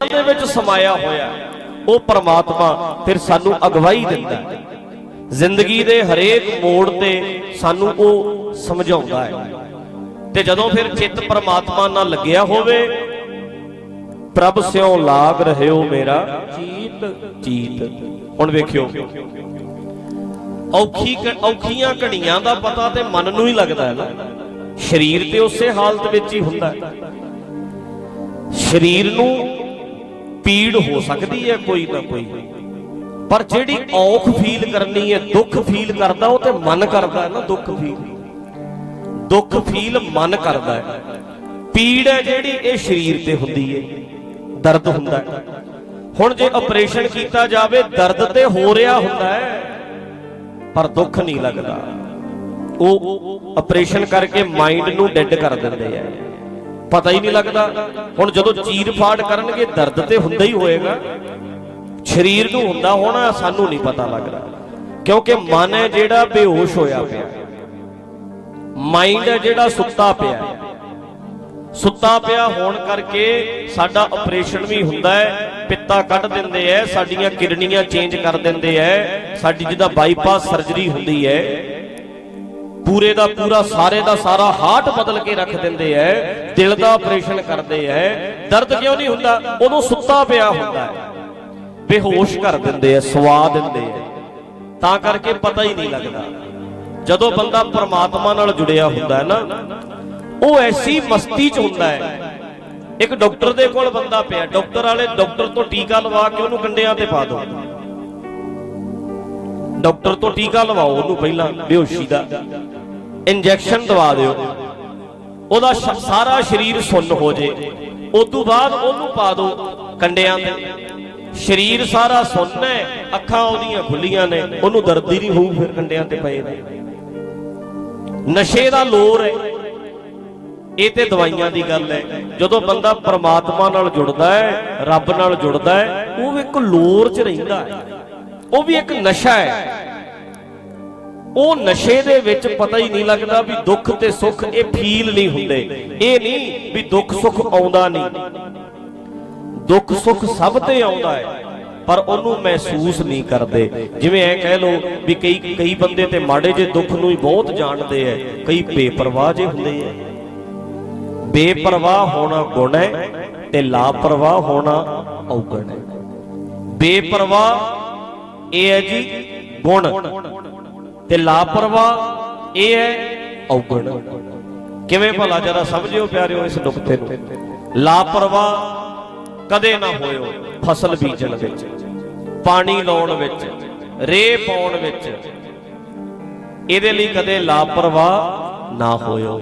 ਦੇ ਵਿੱਚ ਸਮਾਇਆ ਹੋਇਆ ਉਹ ਪਰਮਾਤਮਾ ਫਿਰ ਸਾਨੂੰ ਅਗਵਾਈ ਦਿੰਦਾ ਹੈ। ਜ਼ਿੰਦਗੀ ਦੇ ਹਰੇਕ ਮੋੜ ਤੇ ਸਾਨੂੰ ਉਹ ਸਮਝਾਉਂਦਾ ਹੈ। ਤੇ ਜਦੋਂ ਫਿਰ ਚਿੱਤ ਪ੍ਰਮਾਤਮਾ ਨਾਲ ਲੱਗਿਆ ਹੋਵੇ, ਪ੍ਰਭ ਸਿਉ ਲਾਗ ਰਹਿਓ ਮੇਰਾ। ਚੀਤ ਚੀਤ। ਹੁਣ ਵੇਖਿਓ। ਔਖੀ ਔਖੀਆਂ ਘੜੀਆਂ ਦਾ ਪਤਾ ਤੇ ਮਨ ਨੂੰ ਹੀ ਲੱਗਦਾ ਹੈ ਨਾ। ਸਰੀਰ ਤੇ ਉਸੇ ਹਾਲਤ ਵਿੱਚ ਹੀ ਹੁੰਦਾ ਹੈ। ਸਰੀਰ ਨੂੰ ਪੀੜ ਹੋ ਸਕਦੀ ਹੈ ਕੋਈ ਨਾ ਕੋਈ। ਪਰ ਜਿਹੜੀ ਔਖ ਫੀਲ ਕਰਨੀ ਹੈ, ਦੁੱਖ ਫੀਲ ਕਰਦਾ, ਉਹ ਤੇ ਮਨ ਕਰਦਾ ਹੈ ਨਾ, ਦੁੱਖ ਫੀਲ। ਦੁੱਖ ਫੀਲ ਮਨ ਕਰਦਾ ਹੈ। ਪੀੜ ਹੈ ਜਿਹੜੀ, ਇਹ ਸਰੀਰ ਤੇ ਹੁੰਦੀ ਹੈ। ਦਰਦ ਹੁੰਦਾ ਹੈ। ਹੁਣ ਜੇ ਆਪਰੇਸ਼ਨ ਕੀਤਾ ਜਾਵੇ, ਦਰਦ ਤੇ ਹੋ ਰਿਹਾ ਹੁੰਦਾ ਹੈ, ਪਰ ਦੁੱਖ ਨਹੀਂ ਲੱਗਦਾ। ਉਹ ਆਪਰੇਸ਼ਨ ਕਰਕੇ ਮਾਈਂਡ ਨੂੰ ਡੈੱਡ ਕਰ ਦਿੰਦੇ ਆ। ਪਤਾ ਹੀ ਨਹੀਂ ਲੱਗਦਾ। ਹੁਣ ਜਦੋਂ ਚੀਰ ਫਾੜ ਕਰਨਗੇ, ਦਰਦ ਤੇ ਹੁੰਦਾ ਹੀ ਹੋਏਗਾ। ਸਰੀਰ ਨੂੰ ਹੁੰਦਾ ਹੋਣਾ, ਸਾਨੂੰ ਨਹੀਂ ਪਤਾ ਲੱਗਦਾ। ਕਿਉਂਕਿ ਮਨ ਹੈ ਜਿਹੜਾ ਬੇਹੋਸ਼ ਹੋਇਆ ਪਿਆ। ਮਾਈਂਡ ਹੈ ਜਿਹੜਾ ਸੁੱਤਾ ਪਿਆ। ਸੁੱਤਾ ਪਿਆ ਹੋਣ ਕਰਕੇ ਸਾਡਾ ਆਪਰੇਸ਼ਨ ਵੀ ਹੁੰਦਾ ਹੈ। ਪਿੱਤਾ ਕੱਢ ਦਿੰਦੇ ਐ ਸਾਡੀਆਂ ਕਿਡਨੀਆਂ ਚੇਂਜ ਕਰ ਦਿੰਦੇ ਐ ਸਾਡੀ ਜਿਹਦਾ ਬਾਈਪਾਸ ਸਰਜਰੀ ਹੁੰਦੀ ਹੈ। ਪੂਰੇ ਦਾ ਪੂਰਾ, ਸਾਰੇ ਦਾ ਸਾਰਾ ਹਾਰਟ ਬਦਲ ਕੇ ਰੱਖ ਦਿੰਦੇ ਐ, ਦਿਲ ਦਾ ਆਪਰੇਸ਼ਨ ਕਰਦੇ ਐ। ਦਰਦ ਕਿਉਂ ਨਹੀਂ ਹੁੰਦਾ? ਉਦੋਂ ਸੁੱਤਾ ਪਿਆ ਹੁੰਦਾ ਹੈ ਬੇਹੋਸ਼ ਕਰ ਦਿੰਦੇ ਐ, ਸਵਾ ਦਿੰਦੇ ਐ। ਤਾਂ ਕਰਕੇ ਪਤਾ ਹੀ ਨਹੀਂ ਲੱਗਦਾ। ਜਦੋਂ ਬੰਦਾ ਪ੍ਰਮਾਤਮਾ ਨਾਲ ਜੁੜਿਆ ਹੁੰਦਾ ਹੈ ਨਾ, ਉਹ ਐਸੀ ਮਸਤੀ ਚ ਹੁੰਦਾ ਹੈ ਇੱਕ ਡਾਕਟਰ ਦੇ ਕੋਲ ਬੰਦਾ ਪਿਆ, ਡਾਕਟਰ ਵਾਲੇ ਡਾਕਟਰ ਤੋਂ ਟੀਕਾ ਲਵਾ ਕੇ ਉਹਨੂੰ ਕੰਡਿਆਂ ਤੇ ਪਾ ਦੋ। ਡਾਕਟਰ ਤੋਂ ਟੀਕਾ ਲਵਾਓ ਉਹਨੂੰ ਪਹਿਲਾਂ, ਬੇਹੋਸ਼ੀ ਦਾ। ਇੰਜੈਕਸ਼ਨ ਦਵਾ ਦਿਓ। ਉਹਦਾ ਸਾਰਾ ਸਰੀਰ ਸੁੰਨ ਹੋ ਜੇ। ਉਸ ਤੋਂ ਬਾਅਦ ਉਹਨੂੰ ਪਾ ਦਿਓ ਕੰਡਿਆਂ ਤੇ। ਸਰੀਰ ਸਾਰਾ ਸੁੰਨ ਹੈ, ਅੱਖਾਂ ਉਹਦੀਆਂ ਖੁੱਲੀਆਂ ਨੇ, ਉਹਨੂੰ ਦਰਦ ਹੀ ਨਹੀਂ ਹੋਊ ਫਿਰ ਕੰਡਿਆਂ ਤੇ ਪਏ ਨੇ। ਨਸ਼ੇ ਦਾ ਲੋਰ ਹੈ। ਇਹ ਤੇ ਦਵਾਈਆਂ ਦੀ ਗੱਲ ਹੈ। ਜਦੋਂ ਬੰਦਾ ਪਰਮਾਤਮਾ ਨਾਲ ਜੁੜਦਾ ਹੈ, ਰੱਬ ਨਾਲ ਜੁੜਦਾ ਹੈ, ਉਹ ਇੱਕ ਲੋਰ 'ਚ ਰਹਿੰਦਾ ਹੈ। ਉਹ ਵੀ ਇੱਕ ਨਸ਼ਾ ਹੈ। ਉਹ ਨਸ਼ੇ ਦੇ ਵਿੱਚ ਪਤਾ ਹੀ ਨਹੀਂ ਲੱਗਦਾ ਵੀ ਦੁੱਖ ਤੇ ਸੁੱਖ ਇਹ ਫੀਲ ਨਹੀਂ ਹੁੰਦੇ। ਇਹ ਨਹੀਂ ਵੀ ਦੁੱਖ ਸੁੱਖ ਆਉਂਦਾ ਨਹੀਂ। ਦੁੱਖ ਸੁੱਖ ਸਭ ਤੇ ਆਉਂਦਾ ਹੈ, ਪਰ ਉਹਨੂੰ ਮਹਿਸੂਸ ਨਹੀਂ ਕਰਦੇ। ਜਿਵੇਂ ਐ ਕਹਿ ਲੋ ਵੀ ਕਈ ਕਈ ਬੰਦੇ ਤੇ ਮਾੜੇ ਜੇ ਦੁੱਖ ਨੂੰ ਹੀ ਬਹੁਤ ਜਾਣਦੇ ਐ, ਕਈ ਬੇਪਰਵਾਹ ਜੇ ਹੁੰਦੇ ਐ। ਬੇਪਰਵਾਹ ਹੋਣਾ ਗੁਣ ਹੈ ਤੇ ਲਾਪਰਵਾਹ ਹੋਣਾ ਔਗਣ ਹੈ ਬੇਪਰਵਾਹ ਇਹ ਹੈ ਜੀ ਗੁਣ। ਤੇ ਲਾਪਰਵਾਹ ਇਹ ਹੈ ਔਗਣ। ਕਿਵੇਂ ਭਲਾ ਜਰਾ ਸਮਝਿਓ ਪਿਆਰਿਓ ਇਸ ਨੁਕਤੇ ਨੂੰ? ਲਾਪਰਵਾਹ ਕਦੇ ਨਾ ਹੋਇਓ ਫਸਲ ਬੀਜਣ ਵਿੱਚ ਪਾਣੀ ਲਾਉਣ ਵਿੱਚ ਰੇ ਪਾਉਣ ਵਿੱਚ। ਇਹਦੇ ਲਈ ਕਦੇ ਲਾਪਰਵਾਹ ਨਾ ਹੋਇਓ।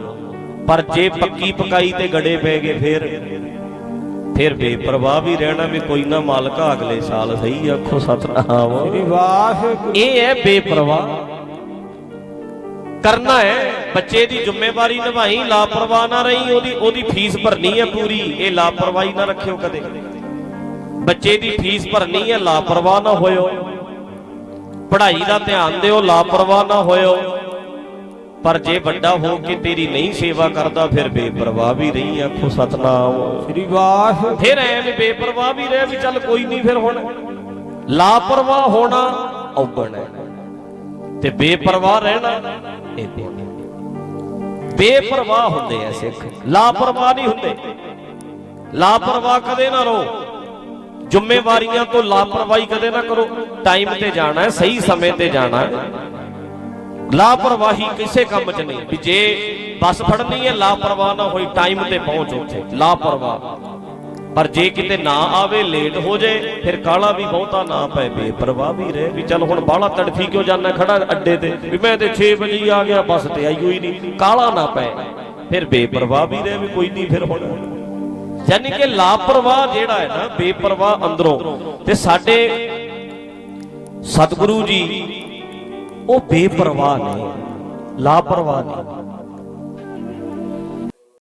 ਪਰ ਜੇ ਪੱਕੀ ਪਕਾਈ ਤੇ ਗੜੇ ਪੈ ਗਏ ਫਿਰ ਫਿਰ ਬੇਪਰਵਾਹ ਵੀ ਰਹਿਣਾ ਵੀ ਕੋਈ ਨਾ ਮਾਲਕਾ ਅਗਲੇ ਸਾਲ ਸਹੀ ਆਖੋ ਸਤਨਾਮ। ਵਾਹਿਗੁਰੂ। ਇਹ ਹੈ ਬੇਪਰਵਾਹ। ਕਰਨਾ ਹੈ। ਬੱਚੇ ਦੀ ਜ਼ਿੰਮੇਵਾਰੀ ਨਿਭਾਈ ਲਾਪਰਵਾਹ ਨਾ ਰਹੀ ਉਹਦੀ ਉਹਦੀ ਫੀਸ ਭਰਨੀ ਹੈ ਪੂਰੀ। ਇਹ ਲਾਪਰਵਾਹੀ ਨਾ ਰੱਖਿਓ ਕਦੇ। ਬੱਚੇ ਦੀ ਫੀਸ ਭਰਨੀ ਹੈ ਲਾਪਰਵਾਹ ਨਾ ਹੋਇਓ। ਪੜ੍ਹਾਈ ਦਾ ਧਿਆਨ ਦਿਓ ਲਾਪਰਵਾਹ ਨਾ ਹੋਇਓ। ਪਰ ਜੇ ਵੱਡਾ ਹੋ ਕੇ ਤੇਰੀ ਨਹੀਂ ਸੇਵਾ ਕਰਦਾ ਫਿਰ ਬੇਪਰਵਾਹ ਵੀ ਰਹੀ ਆਖੋ ਸਤਨਾਮ। ਸ੍ਰੀ ਵਾਹਿਗੁਰੂ ਫਿਰ ਐ ਵੀ ਬੇਪਰਵਾਹ ਵੀ ਰਹਿ ਵੀ ਚੱਲ ਕੋਈ ਨਹੀਂ ਫਿਰ ਹੁਣ। ਲਾਪਰਵਾਹ ਹੋਣਾ ਔਗਣ ਹੈ। ਤੇ ਬੇਪਰਵਾਹ ਰਹਿਣਾ। ਇਹ ਬੇਪਰਵਾਹ ਹੁੰਦੇ ਐ ਸਿੱਖ। ਲਾਪਰਵਾਹ ਨਹੀਂ ਹੁੰਦੇ। ਲਾਪਰਵਾਹ ਕਦੇ ਨਾ ਰਹੋ। ਜ਼ਿੰਮੇਵਾਰੀਆਂ ਤੋਂ ਲਾਪਰਵਾਹੀ ਕਦੇ ਨਾ ਕਰੋ। ਟਾਈਮ ਤੇ ਜਾਣਾ ਸਹੀ ਸਮੇਂ ਤੇ ਜਾਣਾ ਲਾਪਰਵਾਹੀ ਕਿਸੇ ਕੰਮ 'ਚ ਨਹੀਂ। ਵੀ ਜੇ ਬੱਸ ਫੜਨੀ ਹੈ, ਲਾਪਰਵਾਹ ਨਾ ਹੋਈ ਟਾਈਮ ਤੇ ਪਹੁੰਚ ਉੱਥੇ। ਲਾਪਰਵਾਹ। ਪਰ ਜੇ ਕਿਤੇ ਨਾ ਆਵੇ, ਲੇਟ ਹੋ ਜਾਏ ਫਿਰ ਕਾਲਾ ਵੀ ਬਹੁਤਾ ਨਾ ਪਏ ਬੇਪਰਵਾਹ ਵੀ ਰਹੇ ਵੀ ਚੱਲ ਹੁਣ ਬਾਹਲਾ ਤੜਫੀ ਕਿਉਂ ਜਾਣਾ ਖੜਾ ਅੱਡੇ ਤੇ? ਵੀ ਮੈਂ ਤੇ 6 ਵਜੇ ਆ ਗਿਆ, ਬੱਸ ਤੇ ਆਈ ਹੋਈ ਨਹੀਂ। ਕਾਲਾ ਨਾ ਪਏ ਫਿਰ ਬੇਪਰਵਾਹ ਵੀ ਰਹੇ ਵੀ ਕੋਈ ਨਹੀਂ ਫਿਰ ਹੁਣ। ਯਾਨੀ ਕਿ ਲਾਪਰਵਾਹ ਜਿਹੜਾ ਹੈ ਨਾ, ਬੇਪਰਵਾਹ ਅੰਦਰੋਂ। ਤੇ ਸਾਡੇ ਸਤਿਗੁਰੂ ਜੀ, ਉਹ ਬੇਪਰਵਾਹ ਨੇ, ਲਾਪਰਵਾਹ ਨੇ।